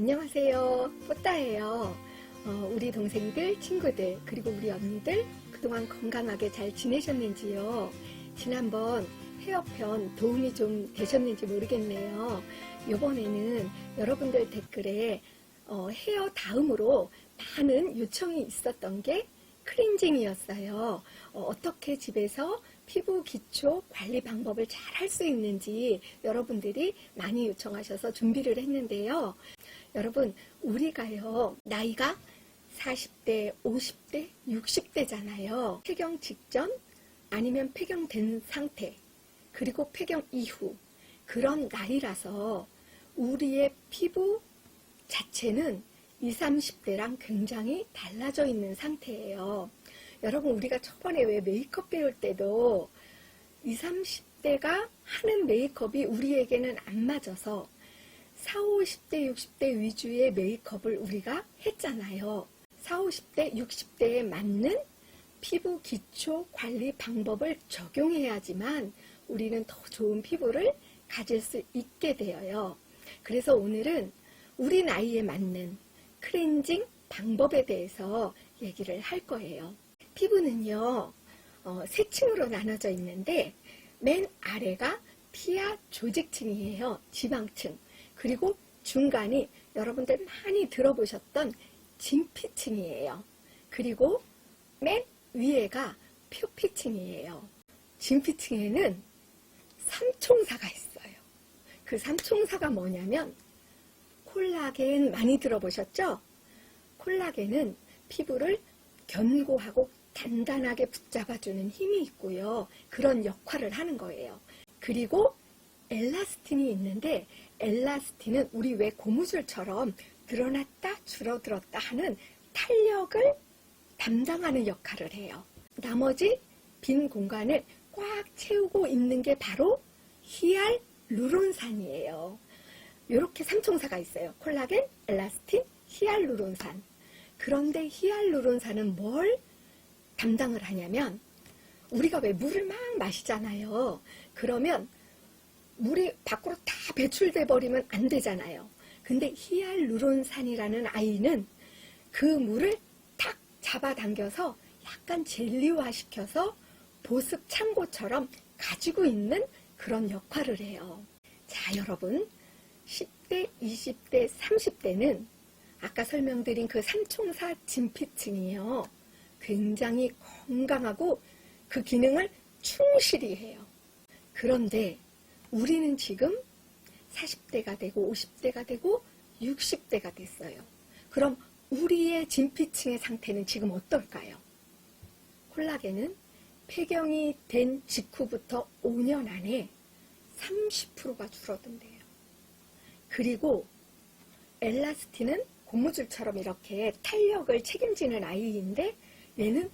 안녕하세요. 뽀따예요. 어, 우리 동생들, 친구들, 그리고 우리 언니들 그동안 건강하게 잘 지내셨는지요? 지난번 헤어편 도움이 좀 되셨는지 모르겠네요. 이번에는 여러분들 댓글에 어, 헤어 다음으로 많은 요청이 있었던 게 클렌징이었어요. 어, 떻게 집에서 피부 기초 관리 방법을 잘 할 수 있는지 여러분들이 많이 요청하셔서 준비를 했는데요. 여러분, 우리가요, 나이가 40대, 50대, 60대잖아요. 폐경 직전, 아니면 폐경된 상태, 그리고 폐경 이후, 그런 나이라서 우리의 피부 자체는 20, 30대랑 굉장히 달라져 있는 상태예요. 여러분, 우리가 초반에 왜 메이크업 배울 때도 20, 30대가 하는 메이크업이 우리에게는 안 맞아서 40, 50대, 60대 위주의 메이크업을 우리가 했잖아요. 40, 50대, 60대에 맞는 피부 기초 관리 방법을 적용해야지만 우리는 더 좋은 피부를 가질 수 있게 되어요. 그래서 오늘은 우리 나이에 맞는 클렌징 방법에 대해서 얘기를 할 거예요. 피부는요, 어, 세 층으로 나눠져 있는데, 맨 아래가 피하 조직층이에요. 지방층. 그리고 중간이 여러분들 많이 들어보셨던 진피층이에요. 그리고 맨 위에가 표피층이에요. 진피층에는 삼총사가 있어요. 그 삼총사가 뭐냐면 콜라겐 많이 들어보셨죠? 콜라겐은 피부를 견고하고 단단하게 붙잡아주는 힘이 있고요. 그런 역할을 하는 거예요. 그리고 엘라스틴이 있는데 엘라스틴은 우리 왜 고무줄처럼 늘어났다 줄어들었다 하는 탄력을 담당하는 역할을 해요. 나머지 빈 공간을 꽉 채우고 있는 게 바로 히알 루론산이에요. 이렇게 삼총사가 있어요. 콜라겐, 엘라스틴, 히알루론산. 그런데 히알루론산은 뭘 담당을 하냐면 우리가 왜 물을 막 마시잖아요. 그러면 물이 밖으로 다 배출돼 버리면 안 되잖아요. 근데 히알루론산이라는 아이는 그 물을 탁 잡아당겨서 약간 젤리화 시켜서 보습 창고처럼 가지고 있는 그런 역할을 해요. 자, 여러분. 10대, 20대, 30대는 아까 설명드린 그 삼총사 진피층이요. 굉장히 건강하고 그 기능을 충실히 해요. 그런데 우리는 지금 40대가 되고 50대가 되고 60대가 됐어요. 그럼 우리의 진피층의 상태는 지금 어떨까요? 콜라겐은 폐경이 된 직후부터 5년 안에 30%가 줄어든대요. 그리고 엘라스틴은 고무줄처럼 이렇게 탄력을 책임지는 아이인데 얘는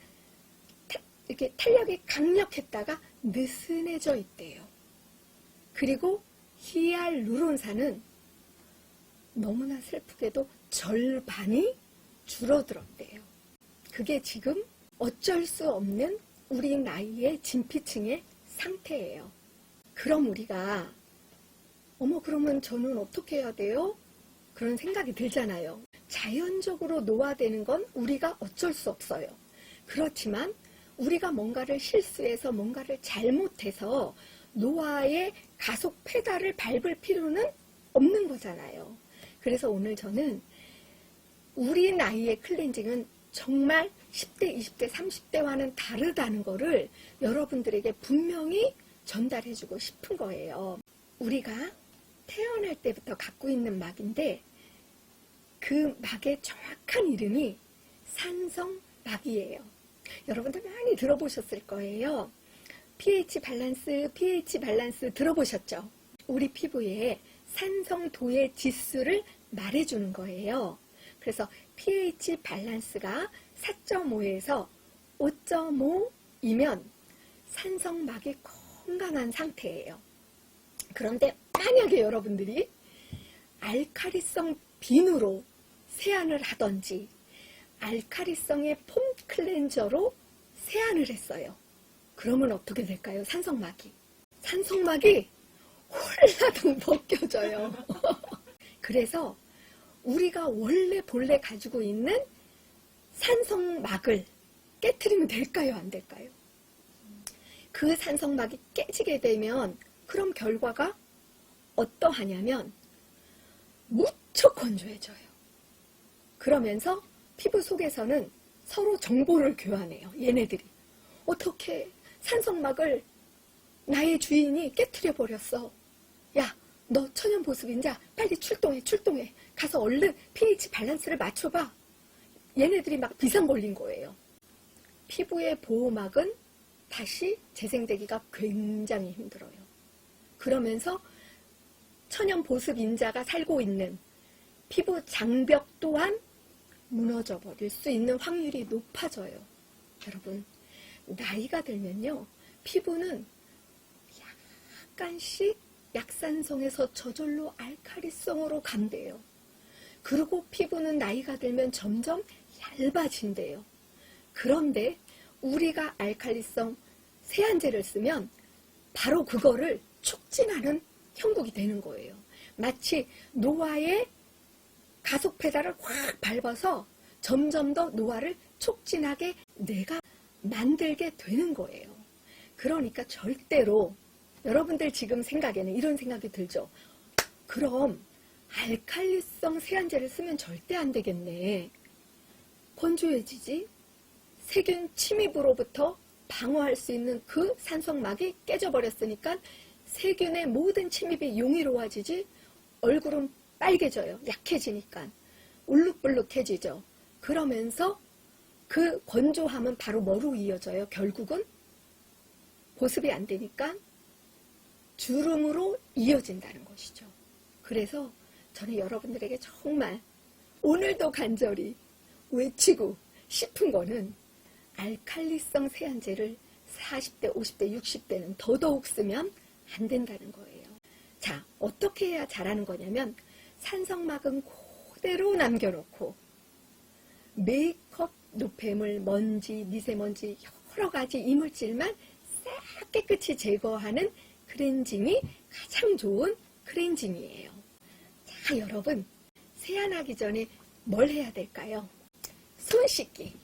타- 이렇게 탄력이 강력했다가 느슨해져 있대요. 그리고 히알루론산은 너무나 슬프게도 절반이 줄어들었대요. 그게 지금 어쩔 수 없는 우리 나이의 진피층의 상태예요. 그럼 우리가 어머 그러면 저는 어떻게 해야 돼요? 그런 생각이 들잖아요. 자연적으로 노화되는 건 우리가 어쩔 수 없어요. 그렇지만 우리가 뭔가를 실수해서 뭔가를 잘못해서 노화의 가속 페달을 밟을 필요는 없는 거잖아요. 그래서 오늘 저는 우리 나이의 클렌징은 정말 10대, 20대, 30대와는 다르다는 거를 여러분들에게 분명히 전달해주고 싶은 거예요. 우리가 태어날 때부터 갖고 있는 막인데 그 막의 정확한 이름이 산성 막이에요. 여러분들 많이 들어보셨을 거예요. pH 밸런스, pH 밸런스 들어보셨죠? 우리 피부에 산성도의 지수를 말해주는 거예요. 그래서 pH 밸런스가 4.5에서 5.5이면 산성막이 건강한 상태예요. 그런데 만약에 여러분들이 알카리성 비누로 세안을 하던지 알카리성의 폼 클렌저로 세안을 했어요. 그러면 어떻게 될까요? 산성막이. 산성막이 홀라당 벗겨져요. 그래서 우리가 원래 본래 가지고 있는 산성막을 깨트리면 될까요? 안 될까요? 그 산성막이 깨지게 되면 그럼 결과가 어떠하냐면 무척 건조해져요. 그러면서 피부 속에서는 서로 정보를 교환해요. 얘네들이. 어떻게 산성막을 나의 주인이 깨트려 버렸어. 야, 너 천연 보습인자 빨리 출동해, 출동해. 가서 얼른 pH 밸런스를 맞춰봐. 얘네들이 막 비상 걸린 거예요. 피부의 보호막은 다시 재생되기가 굉장히 힘들어요. 그러면서 천연 보습 인자가 살고 있는 피부 장벽 또한 무너져 버릴 수 있는 확률이 높아져요. 여러분, 나이가 들면요, 피부는 약간씩 약산성에서 저절로 알카리성으로 간대요. 그리고 피부는 나이가 들면 점점 얇아진대요. 그런데 우리가 알칼리성 세안제를 쓰면 바로 그거를 촉진하는 형국이 되는 거예요. 마치 노화의 가속 페달을 확 밟아서 점점 더 노화를 촉진하게 내가 만들게 되는 거예요. 그러니까 절대로 여러분들 지금 생각에는 이런 생각이 들죠. 그럼 알칼리성 세안제를 쓰면 절대 안 되겠네. 건조해지지? 세균 침입으로부터 방어할 수 있는 그 산성막이 깨져버렸으니까 세균의 모든 침입이 용이로워지지 얼굴은 빨개져요. 약해지니까. 울룩불룩해지죠. 그러면서 그 건조함은 바로 뭐로 이어져요? 결국은 보습이 안 되니까 주름으로 이어진다는 것이죠. 그래서 저는 여러분들에게 정말 오늘도 간절히 외치고 싶은 거는 알칼리성 세안제를 40대, 50대, 60대는 더더욱 쓰면 안 된다는 거예요. 자, 어떻게 해야 잘하는 거냐면 산성막은 그대로 남겨놓고 메이크업 노폐물, 먼지, 미세먼지 여러 가지 이물질만 싹 깨끗이 제거하는 크렌징이 가장 좋은 크렌징이에요. 자, 여러분 세안하기 전에 뭘 해야 될까요? 손 씻기.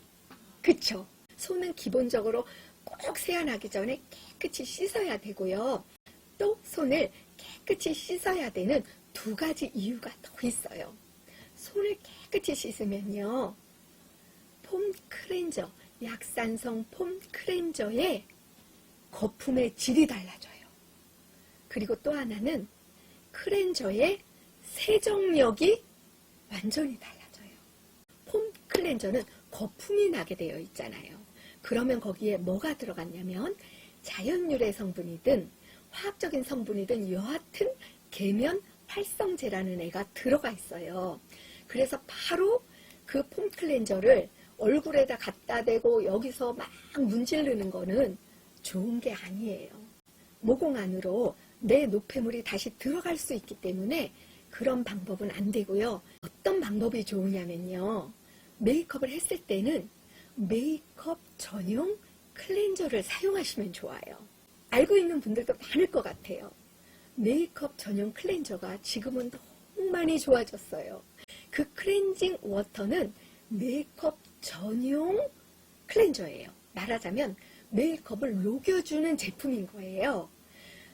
그쵸? 손은 기본적으로 꼭 세안하기 전에 깨끗이 씻어야 되고요. 또 손을 깨끗이 씻어야 되는 두 가지 이유가 더 있어요. 손을 깨끗이 씻으면요. 폼 크렌저, 약산성 폼 크렌저의 거품의 질이 달라져요. 그리고 또 하나는 크렌저의 세정력이 완전히 달라져요. 폼 클렌저는 거품이 나게 되어 있잖아요. 그러면 거기에 뭐가 들어갔냐면 자연유래 성분이든 화학적인 성분이든 여하튼 계면 활성제라는 애가 들어가 있어요. 그래서 바로 그 폼 클렌저를 얼굴에다 갖다 대고 여기서 막 문지르는 거는 좋은 게 아니에요. 모공 안으로 내 노폐물이 다시 들어갈 수 있기 때문에 그런 방법은 안 되고요. 어떤 방법이 좋으냐면요. 메이크업을 했을 때는 메이크업 전용 클렌저를 사용하시면 좋아요. 알고 있는 분들도 많을 것 같아요. 메이크업 전용 클렌저가 지금은 너무 많이 좋아졌어요. 그 클렌징 워터는 메이크업 전용 클렌저예요. 말하자면 메이크업을 녹여주는 제품인 거예요.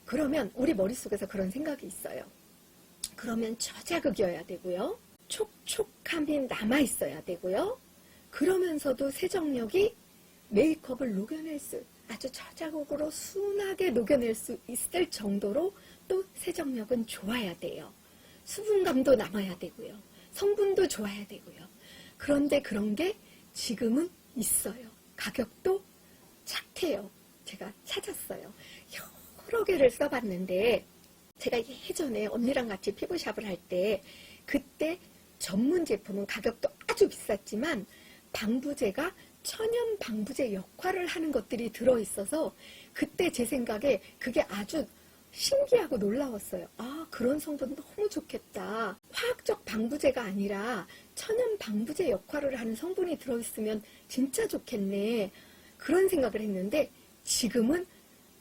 그러면 우리 머릿속에서 그런 생각이 있어요. 그러면 저자극이어야 되고요. 촉촉함이 남아있어야 되고요. 그러면서도 세정력이 메이크업을 녹여낼 수, 아주 저자극으로 순하게 녹여낼 수 있을 정도로 또 세정력은 좋아야 돼요. 수분감도 남아야 되고요. 성분도 좋아야 되고요. 그런데 그런 게 지금은 있어요. 가격도 착해요. 제가 찾았어요. 여러 개를 써봤는데 제가 예전에 언니랑 같이 피부샵을 할 때 그때 전문 제품은 가격도 아주 비쌌지만 방부제가 천연 방부제 역할을 하는 것들이 들어있어서 그때 제 생각에 그게 아주 신기하고 놀라웠어요. 아, 그런 성분 너무 좋겠다. 화학적 방부제가 아니라 천연 방부제 역할을 하는 성분이 들어있으면 진짜 좋겠네. 그런 생각을 했는데 지금은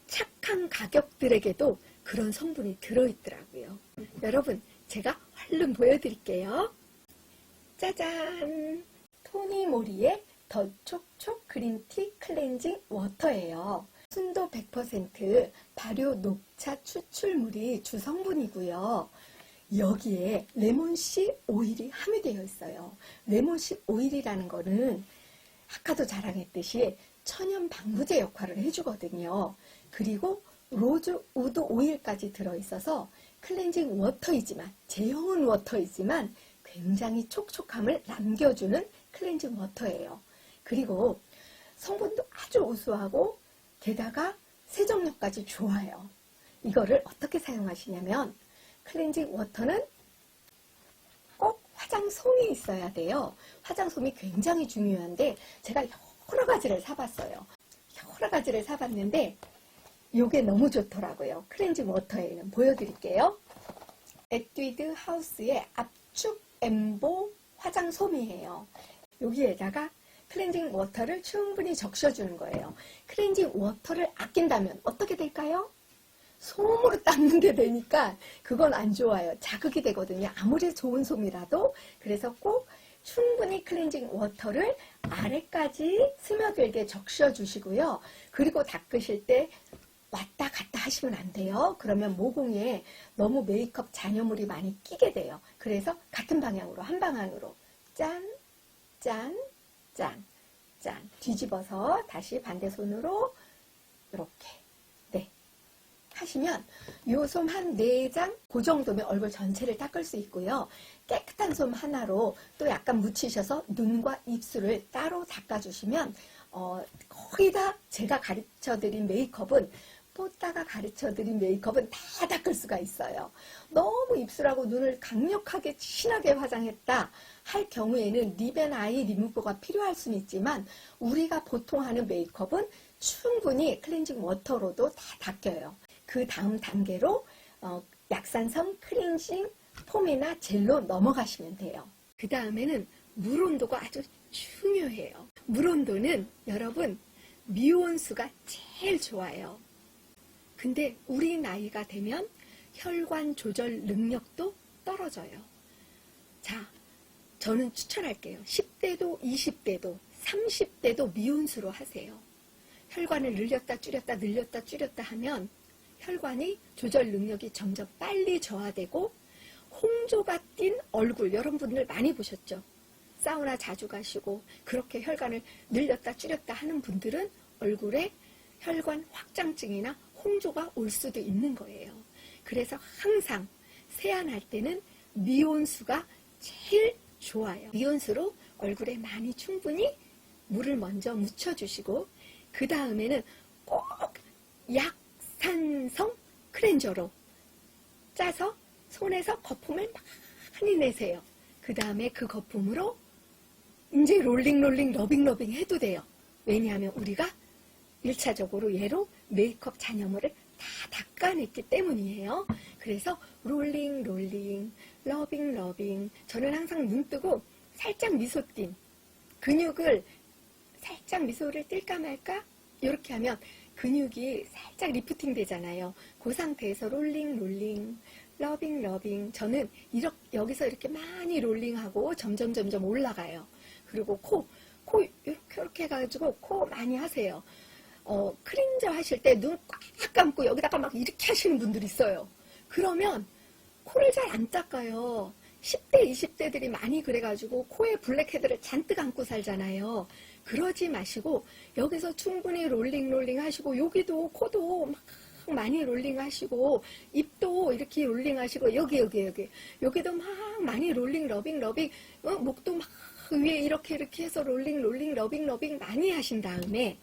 착한 가격들에게도 그런 성분이 들어있더라고요. 여러분, 제가 얼른 보여드릴게요. 짜잔! 토니모리의 더 촉촉 그린티 클렌징 워터예요. 순도 100% 발효 녹차 추출물이 주성분이고요. 여기에 레몬씨 오일이 함유되어 있어요. 레몬씨 오일이라는 거는 아까도 자랑했듯이 천연 방부제 역할을 해주거든요. 그리고 로즈 우드 오일까지 들어있어서 클렌징 워터이지만 제형은 워터이지만 굉장히 촉촉함을 남겨주는 클렌징 워터예요. 그리고 성분도 아주 우수하고 게다가 세정력까지 좋아요. 이거를 어떻게 사용하시냐면 클렌징 워터는 꼭 화장솜이 있어야 돼요. 화장솜이 굉장히 중요한데 제가 여러 가지를 사봤어요. 여러 가지를 사봤는데 이게 너무 좋더라고요. 클렌징 워터에는 보여드릴게요. 에뛰드 하우스의 압축 엠보 화장솜이에요. 여기에다가 클렌징 워터를 충분히 적셔주는 거예요. 클렌징 워터를 아낀다면 어떻게 될까요? 솜으로 닦는 게 되니까 그건 안 좋아요. 자극이 되거든요. 아무리 좋은 솜이라도. 그래서 꼭 충분히 클렌징 워터를 아래까지 스며들게 적셔주시고요. 그리고 닦으실 때 왔다 갔다 하시면 안 돼요. 그러면 모공에 너무 메이크업 잔여물이 많이 끼게 돼요. 그래서 같은 방향으로, 한 방향으로 짠, 짠, 짠, 짠. 뒤집어서 다시 반대 손으로 이렇게. 네. 하시면 요 솜 한 네 장 그 정도면 얼굴 전체를 닦을 수 있고요. 깨끗한 솜 하나로 또 약간 묻히셔서 눈과 입술을 따로 닦아주시면 어, 거의 다 제가 가르쳐드린 메이크업은 뽀따가 가르쳐드린 메이크업은 다 닦을 수가 있어요. 너무 입술하고 눈을 강력하게 진하게 화장했다 할 경우에는 립앤 아이 리무버가 필요할 수는 있지만 우리가 보통 하는 메이크업은 충분히 클렌징 워터로도 다 닦여요. 그 다음 단계로 어, 약산성 클렌징 폼이나 젤로 넘어가시면 돼요. 그 다음에는 물 온도가 아주 중요해요. 물 온도는 여러분 미온수가 제일 좋아요. 근데 우리 나이가 되면 혈관 조절 능력도 떨어져요. 자, 저는 추천할게요. 10대도 20대도 30대도 미온수로 하세요. 혈관을 늘렸다 줄였다 늘렸다 줄였다 하면 혈관이 조절 능력이 점점 빨리 저하되고 홍조가 띈 얼굴 여러분들 많이 보셨죠? 사우나 자주 가시고 그렇게 혈관을 늘렸다 줄였다 하는 분들은 얼굴에 혈관 확장증이나 홍조가 올 수도 있는 거예요. 그래서 항상 세안할 때는 미온수가 제일 좋아요. 미온수로 얼굴에 많이 충분히 물을 먼저 묻혀주시고 그 다음에는 꼭 약산성 크렌저로 짜서 손에서 거품을 많이 내세요. 그 다음에 그 거품으로 이제 롤링 롤링 러빙 러빙 해도 돼요. 왜냐하면 우리가 1차적으로 얘로 메이크업 잔여물을 다 닦아냈기 때문이에요. 그래서 롤링 롤링 러빙 러빙 저는 항상 눈 뜨고 살짝 미소 띈 근육을 살짝 미소를 띨까 말까 이렇게 하면 근육이 살짝 리프팅 되잖아요. 그 상태에서 롤링 롤링 러빙 러빙 저는 이렇게 여기서 이렇게 많이 롤링하고 점점 점점 올라가요. 그리고 코, 코 이렇게 이렇게 해가지고 코 많이 하세요. 어, 크린저 하실 때 눈 꽉 감고 여기다가 막 이렇게 하시는 분들 있어요. 그러면 코를 잘 안 닦아요. 10대, 20대들이 많이 그래가지고 코에 블랙헤드를 잔뜩 안고 살잖아요. 그러지 마시고 여기서 충분히 롤링 롤링 하시고 여기도 코도 막 많이 롤링 하시고 입도 이렇게 롤링 하시고 여기 여기 여기 여기도 막 많이 롤링 러빙 러빙 어, 목도 막 위에 이렇게 이렇게 해서 rolling 롤링 러빙 러빙 많이 하신 다음에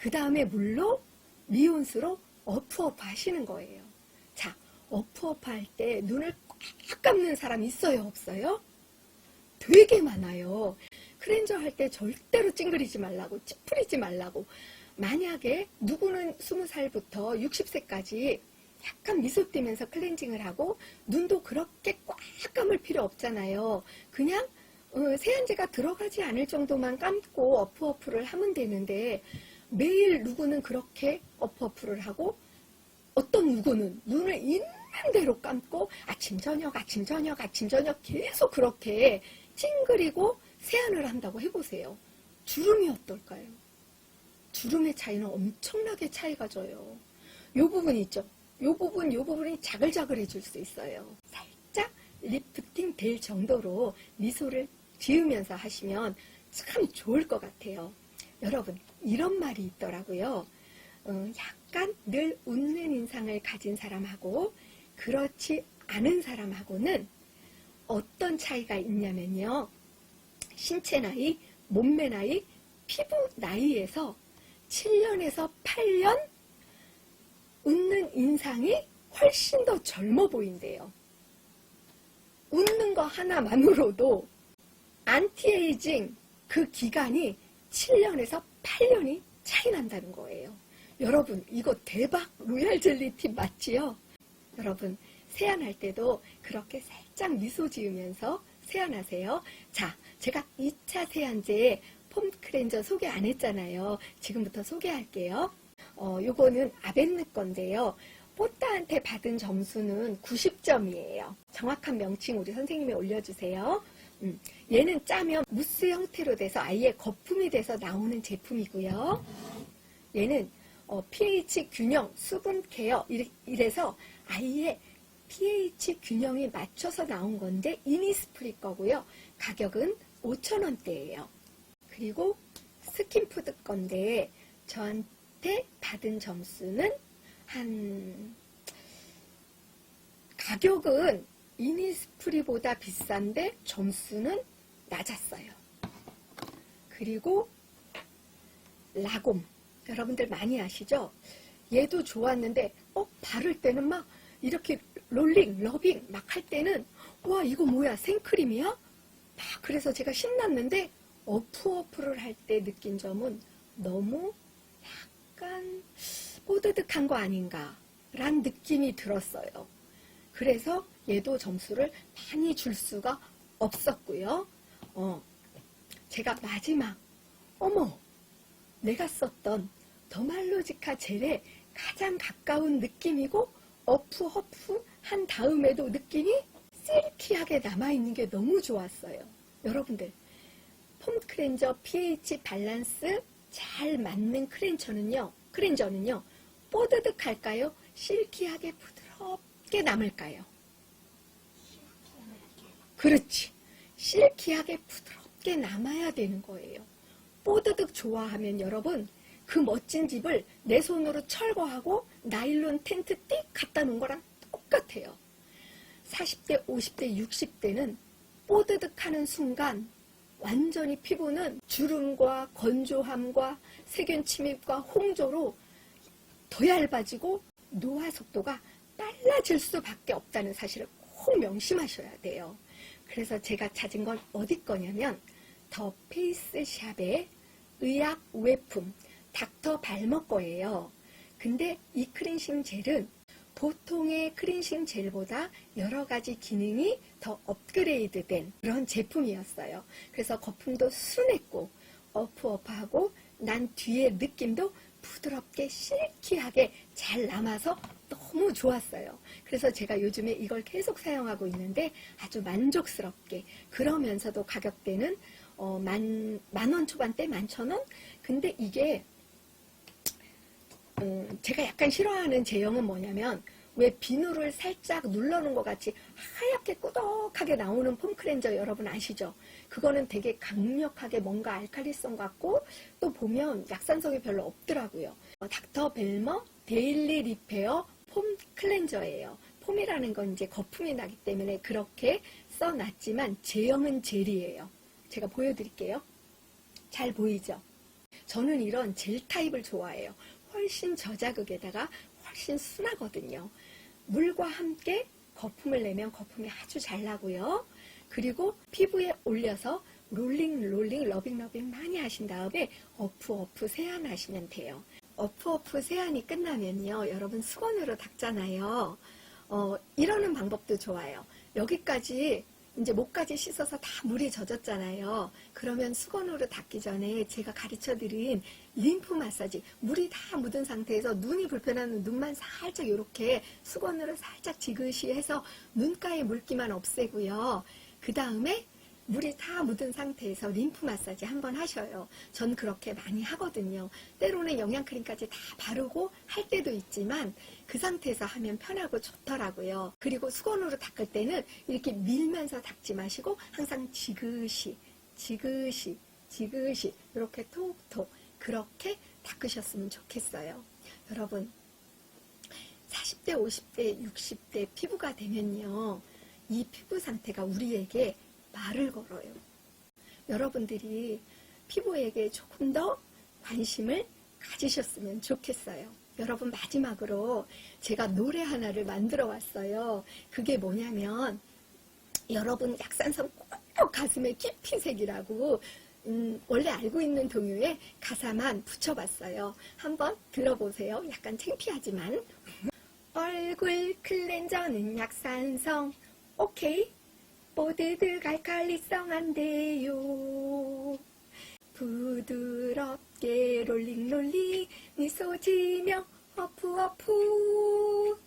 그 다음에 물로 미온수로 어프어프 하시는 거예요. 자, 어프어프 할때 눈을 꽉 감는 사람 있어요, 없어요? 되게 많아요. 클렌저 할 때 절대로 찡그리지 말라고, 찌푸리지 말라고. 만약에 누구는 20살부터 60세까지 약간 미소 띄면서 클렌징을 하고 눈도 그렇게 꽉 감을 필요 없잖아요. 그냥 어, 세안제가 들어가지 않을 정도만 감고 어프어프를 하면 되는데 매일 누구는 그렇게 어프어프를 하고 어떤 누구는 눈을 있는 대로 감고 아침 저녁 아침 저녁 아침 저녁 계속 그렇게 찡그리고 세안을 한다고 해보세요. 주름이 어떨까요? 주름의 차이는 엄청나게 차이가 져요. 요 부분 있죠? 요 부분, 요 부분이 자글자글해질 수 있어요. 살짝 리프팅 될 정도로 미소를 지으면서 하시면 참 좋을 것 같아요. 여러분, 이런 말이 있더라고요. 어, 약간 늘 웃는 인상을 가진 사람하고 그렇지 않은 사람하고는 어떤 차이가 있냐면요. 신체 나이, 몸매 나이, 피부 나이에서 7년에서 8년 웃는 인상이 훨씬 더 젊어 보인대요. 웃는 거 하나만으로도 안티에이징 그 기간이 7년에서 8년이 차이 난다는 거예요. 여러분, 이거 대박 로얄 젤리 팁 맞지요? 여러분, 세안할 때도 그렇게 살짝 미소 지으면서 세안하세요. 자, 제가 2차 세안제 폼 클렌저 소개 안 했잖아요. 지금부터 소개할게요. 어, 요거는 아벤느 건데요. 뽀따한테 받은 점수는 90점이에요. 정확한 명칭 우리 선생님이 올려주세요. 음, 얘는 짜면 무스 형태로 돼서 아예 거품이 돼서 나오는 제품이고요. 얘는 어, pH 균형, 수분 케어 이래- 이래서 아예 pH 균형이 맞춰서 나온 건데 이니스프리 거고요. 가격은 5,000원대예요. 그리고 스킨푸드 건데 저한테 받은 점수는 한 가격은 이니스프리보다 비싼데 점수는 낮았어요. 그리고 라곰 여러분들 많이 아시죠? 얘도 좋았는데 어 바를 때는 막 이렇게 롤링 러빙 막 할 때는 와 이거 뭐야 생크림이야? 막 그래서 제가 신났는데 어프어프를 할 때 느낀 점은 너무 약간 뽀드득한 거 아닌가 란 느낌이 들었어요. 그래서 얘도 점수를 많이 줄 수가 없었고요. 어, 제가 마지막 어머 내가 썼던 더말로지카 젤에 가장 가까운 느낌이고 어프 허프 한 다음에도 느낌이 실키하게 남아있는 게 너무 좋았어요. 여러분들 폼 클렌저 pH 밸런스 잘 맞는 클렌저는요. 클렌저는요. 뽀드득 할까요? 실키하게 부드럽게 남을까요? 그렇지. 실키하게 부드럽게 남아야 되는 거예요. 뽀드득 좋아하면 여러분 그 멋진 집을 내 손으로 철거하고 나일론 텐트 띡 갖다 놓은 거랑 똑같아요. 40대, 50대, 60대는 뽀드득 하는 순간 완전히 피부는 주름과 건조함과 세균 침입과 홍조로 더 얇아지고 노화 속도가 빨라질 수밖에 없다는 사실을 꼭 명심하셔야 돼요. 그래서 제가 찾은 건 어디 거냐면 더 페이스샵의 의약 외품 닥터 발머 거예요. 근데 이 크린싱 젤은 보통의 크린싱 젤보다 여러 가지 기능이 더 업그레이드 된 그런 제품이었어요. 그래서 거품도 순했고 어프어프하고 난 뒤에 느낌도 부드럽게 실키하게 잘 남아서 너무 좋았어요. 그래서 제가 요즘에 이걸 계속 사용하고 있는데 아주 만족스럽게 그러면서도 가격대는 어, 만, 만 원 초반대, 만천 원? 근데 이게 음, 제가 약간 싫어하는 제형은 뭐냐면 왜 비누를 살짝 눌러놓은 것 같이 하얗게 꾸덕하게 나오는 폼 클렌저 여러분 아시죠? 그거는 되게 강력하게 뭔가 알칼리성 같고 또 보면 약산성이 별로 없더라고요. 어, 닥터 벨머 데일리 리페어 폼 클렌저예요. 폼이라는 건 이제 거품이 나기 때문에 그렇게 써놨지만 제형은 젤이에요. 제가 보여드릴게요. 잘 보이죠? 저는 이런 젤 타입을 좋아해요. 훨씬 저자극에다가 훨씬 순하거든요. 물과 함께 거품을 내면 거품이 아주 잘 나고요. 그리고 피부에 올려서 롤링 롤링 러빙 러빙 많이 하신 다음에 어프 어프 세안하시면 돼요. 어프 어프 세안이 끝나면요. 여러분 수건으로 닦잖아요. 어, 이러는 방법도 좋아요. 여기까지 이제 목까지 씻어서 다 물이 젖었잖아요. 그러면 수건으로 닦기 전에 제가 가르쳐 드린 림프 마사지, 물이 다 묻은 상태에서 눈이 불편한 눈만 살짝 이렇게 수건으로 살짝 지그시 해서 눈가의 물기만 없애고요. 그 다음에 물이 다 묻은 상태에서 림프 마사지 한번 하셔요. 전 그렇게 많이 하거든요. 때로는 영양크림까지 다 바르고 할 때도 있지만 그 상태에서 하면 편하고 좋더라고요. 그리고 수건으로 닦을 때는 이렇게 밀면서 닦지 마시고 항상 지그시, 지그시, 지그시 이렇게 톡톡 그렇게 닦으셨으면 좋겠어요. 여러분 40대, 50대, 60대 피부가 되면요. 이 피부 상태가 우리에게 말을 걸어요. 여러분들이 피부에게 조금 더 관심을 가지셨으면 좋겠어요. 여러분 마지막으로 제가 노래 하나를 만들어 왔어요. 그게 뭐냐면 여러분 약산성 꼭 가슴에 깊이 새기라고 음, 원래 알고 있는 동요에 가사만 붙여봤어요. 한번 들어보세요. 약간 창피하지만 얼굴 클렌저는 약산성 오케이 모두들 갈칼리성 안 돼요. 부드럽게 롤링 롤링 미소 지며 어프 어프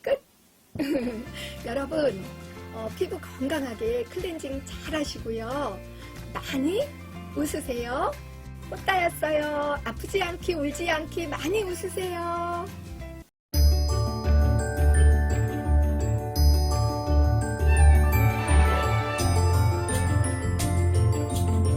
끝. 여러분 어, 피부 건강하게 클렌징 잘 하시고요. 많이 웃으세요. 꽃다였어요. 아프지 않기 울지 않기 많이 웃으세요